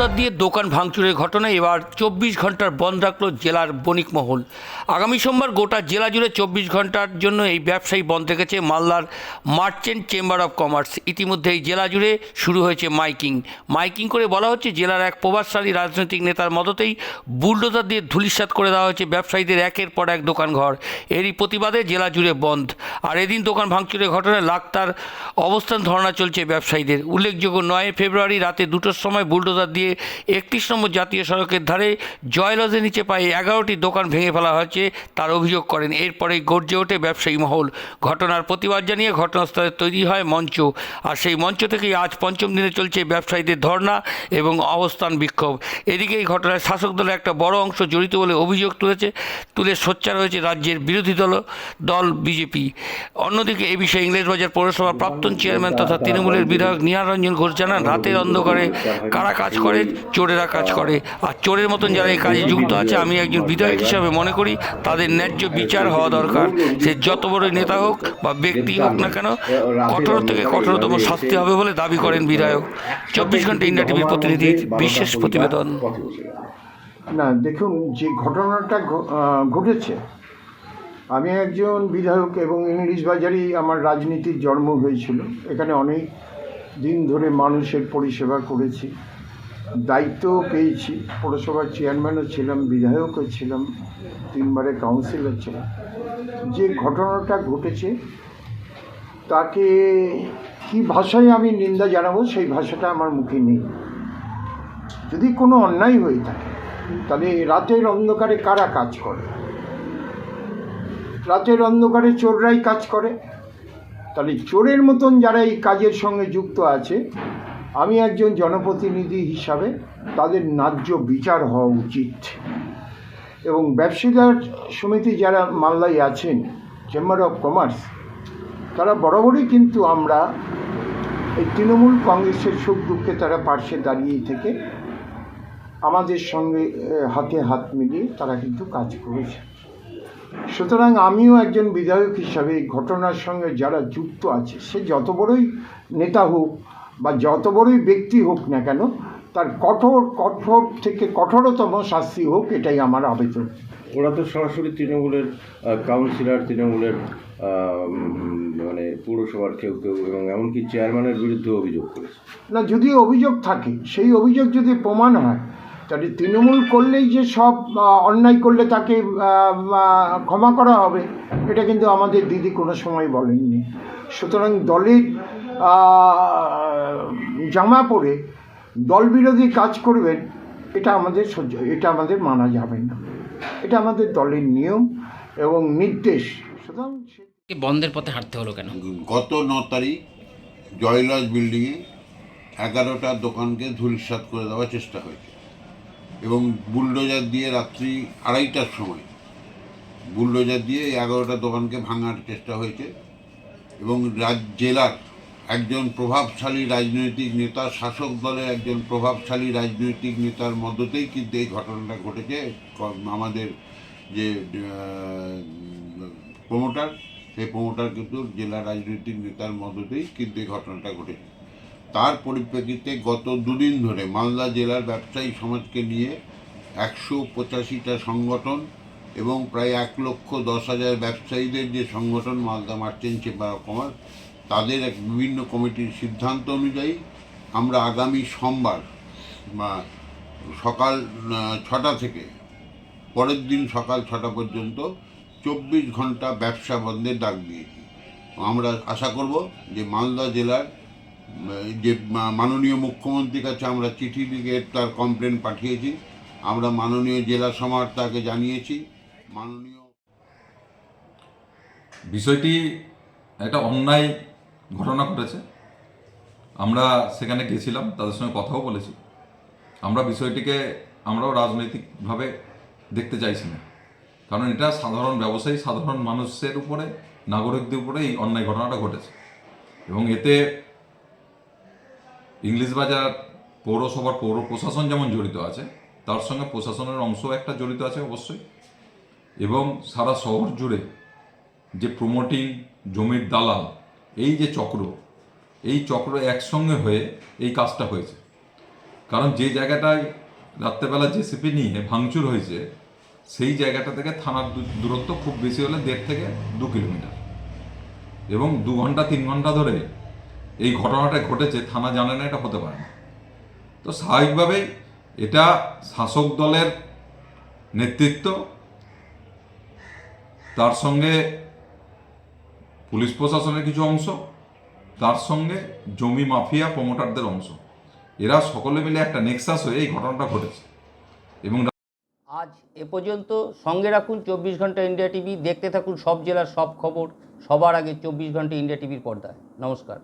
Bulldozer দিয়ে দোকান ভাঙচুরের ঘটনায় এবার চব্বিশ ঘণ্টার বন্ধ রাখল জেলার বণিক মহল। আগামী সোমবার গোটা জেলা জুড়ে চব্বিশ ঘণ্টার জন্য এই ব্যবসায়ী বন্ধ রেখেছে মালদার মার্চেন্ট চেম্বার অফ কমার্স। ইতিমধ্যে এই জেলা জুড়ে শুরু হয়েছে মাইকিং। মাইকিং করে বলা হচ্ছে, জেলার এক প্রভাবশালী রাজনৈতিক নেতার মদতেই বুলডোজার দিয়ে ধূলিসাৎ করে দেওয়া হয়েছে ব্যবসায়ীদের একের পর এক দোকানঘর। এরই প্রতিবাদে জেলা জুড়ে বন্ধ। আর এদিন দোকান ভাঙচুরের ঘটনায় লাক্তার অবস্থান ধর্ণা চলছে ব্যবসায়ীদের। উল্লেখযোগ্য, নয় ফেব্রুয়ারি রাতে দুটোর সময় বুলডোজার দিয়ে একত্রিশ নম্বর জাতীয় সড়কের ধারে জয়লজের নিচে পায়ে এগারোটি দোকান ভেঙে ফেলা হয়েছে, তার অভিযোগ করেন। এরপরেই গর্জে ওঠে ব্যবসায়ী মহল। ঘটনার প্রতিবাদ জানিয়ে ঘটনাস্থলে তৈরি হয় মঞ্চ। আর সেই মঞ্চ থেকেই আজ পঞ্চম দিনে চলছে ব্যবসায়ীদের ধর্ণা এবং অবস্থান বিক্ষোভ। এদিকে এই ঘটনায় শাসক দলের একটা বড় অংশ জড়িত বলে অভিযোগ তুলেছে, তুলে সোচ্চার হয়েছে রাজ্যের বিরোধী দল দল বিজেপি। অন্যদিকে এ বিষয়ে ইংরেজবাজার পৌরসভার প্রাক্তন চেয়ারম্যান তথা তৃণমূলের বিধায়ক নিহার রঞ্জন ঘোষ জানান, রাতের অন্ধকারে কারা কাজ করে চোরেরা কাজ করে। আর চোরের মতন যারা এই কাজে যুক্ত আছে, আমি একজন বিধায়ক হিসাবে মনে করি, তাদের ন্যায্য বিচার হওয়া দরকার। সে যত বড় নেতা হোক বা ব্যক্তি হোক না কেন, কঠোর থেকে কঠোরতম শাস্তি হবে বলে দাবি করেন বিধায়ক। চব্বিশ ঘণ্টা ইন্ডিয়া টিভির প্রতিনিধির বিশেষ প্রতিবেদন। না, দেখুন, যে ঘটনাটা ঘটেছে, আমি একজন বিধায়ক এবং ইংলিশ বাজারেই আমার রাজনীতির জন্ম হয়েছিল। এখানে অনেক দিন ধরে মানুষের পরিষেবা করেছি। দায়িত্ব পেয়েছি। পৌরসভার চেয়ারম্যানও ছিলাম, বিধায়কও ছিলাম তিনবারে কাউন্সিলর ছিলাম। যে ঘটনাটা ঘটেছে, তাকে কি ভাষায় আমি নিন্দা জানাব, সেই ভাষাটা আমার মুখে নেই। যদি কোনো অন্যায় হয়ে থাকে, তাহলে রাতের অন্ধকারে কারা কাজ করে? রাতের অন্ধকারে চোররাই কাজ করে? তাহলে চোরের মতন যারা এই কাজের সঙ্গে যুক্ত আছে আমি একজন জনপ্রতিনিধি হিসাবে তাদের ন্যায্য বিচার হওয়া উচিত। এবং ব্যবসায়ীদের সমিতি যারা মালদায় আছেন চেম্বার অফ কমার্স তারা বরাবরই কিন্তু আমরা এই তৃণমূল কংগ্রেসের সুখ দুঃখে তারা পার্শ্বে দাঁড়িয়ে থেকে আমাদের সঙ্গে হাতে হাত মিলিয়ে তারা কিন্তু কাজ করেছে। সুতরাং আমিও একজন বিধায়ক হিসাবে এই ঘটনার সঙ্গে যারা যুক্ত আছে, সে যত বড়ই নেতা হোক বা যত বড়ই ব্যক্তি হোক না কেন তার কঠোর কঠোর থেকে কঠোরতম শাস্তি হোক এটাই আমার আবেদন। ওরা তো সরাসরি তৃণমূলের কাউন্সিলর তৃণমূলের মানে পৌরসভার কেউ কেউ এবং এমনকি চেয়ারম্যানের বিরুদ্ধে অভিযোগ করেছে। না যদি অভিযোগ থাকে সেই অভিযোগ যদি প্রমাণ হয় তাহলে তৃণমূল করলেই যে সব অন্যায় করলে তাকে ক্ষমা করা হবে এটা কিন্তু আমাদের দিদি কোনো সময় বলেননি। সুতরাং দলের জামা পরে দল বিরোধী কাজ করবেন এটা আমাদের সহ্য এটা আমাদের মানা যাবে না। এটা আমাদের দলের নিয়ম এবং নির্দেশ। সুতরাং সে- বন্ধের পথে হাঁটতে হলো কেন? গত ন তারিখ জয়লজ বিল্ডিংয়ে এগারোটা দোকানকে ধূলিসাৎ করে দেওয়ার চেষ্টা হয়েছে। এবং বুলডোজার দিয়ে রাত্রি আড়াইটার সময়। বুলডোজার দিয়ে এই এগারোটা দোকানকে ভাঙার চেষ্টা হয়েছে এবং রাজ, জেলার একজন প্রভাবশালী রাজনৈতিক নেতা, শাসক দলের একজন প্রভাবশালী রাজনৈতিক নেতার মদতেই কিন্তু এই ঘটনাটা ঘটেছে। আমাদের যে প্রমোটার, সেই প্রমোটার কিন্তু জেলা রাজনৈতিক নেতার মদতেই কিন্তু এই ঘটনাটা ঘটেছে। তার পরিপ্রেক্ষিতে গত দুদিন ধরে মালদা জেলার ব্যবসায়ী সমাজকে নিয়ে একশো পঁচাশিটা সংগঠন এবং প্রায় এক লক্ষ দশ হাজার ব্যবসায়ীদের যে সংগঠন Malda merchant chamber of commerce, তাদের এক বিভিন্ন কমিটির সিদ্ধান্ত অনুযায়ী আমরা আগামী সোমবার সকাল ছটা থেকে পরের দিন সকাল ছটা পর্যন্ত চব্বিশ ঘণ্টা ব্যবসা বন্ধের ডাক দিয়েছি। আমরা আশা করব যে মালদা জেলার যে মাননীয় মুখ্যমন্ত্রীর কাছে আমরা চিঠি লিখে তার কমপ্লেন পাঠিয়েছি। আমরা মাননীয় জেলা সমার তাকে জানিয়েছি। মাননীয় বিষয়টি একটা অন্যায় ঘটনা ঘটেছে। আমরা সেখানে গেছিলাম, তাদের সঙ্গে কথাও বলেছি। আমরা বিষয়টিকে আমরাও রাজনৈতিকভাবে দেখতে চাইছি না। কারণ এটা সাধারণ ব্যবসায়ী, সাধারণ মানুষের উপরে, নাগরিকদের উপরে এই অন্যায় ঘটনাটা ঘটেছে। এবং এতে ইংলিশ বাজার পৌরসভার পৌর প্রশাসন যেমন জড়িত আছে, তার সঙ্গে প্রশাসনের অংশ একটা জড়িত আছে অবশ্যই। এবং সারা শহর জুড়ে যে প্রমোটিং জমির দালাল, এই যে চক্র, এই চক্র একসঙ্গে হয়ে এই কাজটা হয়েছে। কারণ যে জায়গাটায় রাত্রেবেলা জেসিপি নিয়ে ভাঙচুর হয়েছে, সেই জায়গাটা থেকে থানার দূরত্ব খুব বেশি হলে দেড় থেকে দু কিলোমিটার। এবং দু ঘণ্টা, তিন ঘণ্টা ধরে এই ঘটনাটা ঘটেছে, থানা জানে না এটা হতে পারে না। তো স্বাভাবিকভাবেই এটা শাসক দলের নেতৃত্ব, তার সঙ্গে পুলিশ প্রশাসনের কিছু অংশ, তার সঙ্গে জমি মাফিয়া প্রমোটারদের অংশ। এরা সকলে মিলে একটা নেক্সাস হয়ে এই ঘটনাটা ঘটেছে। এবং আজ এ পর্যন্ত সঙ্গে রাখুন চব্বিশ ঘণ্টা ইন্ডিয়া টিভি, দেখতে থাকুন সব জেলার সব খবর, সবার আগে চব্বিশ ঘণ্টা ইন্ডিয়া টিভির পর্দায়। নমস্কার।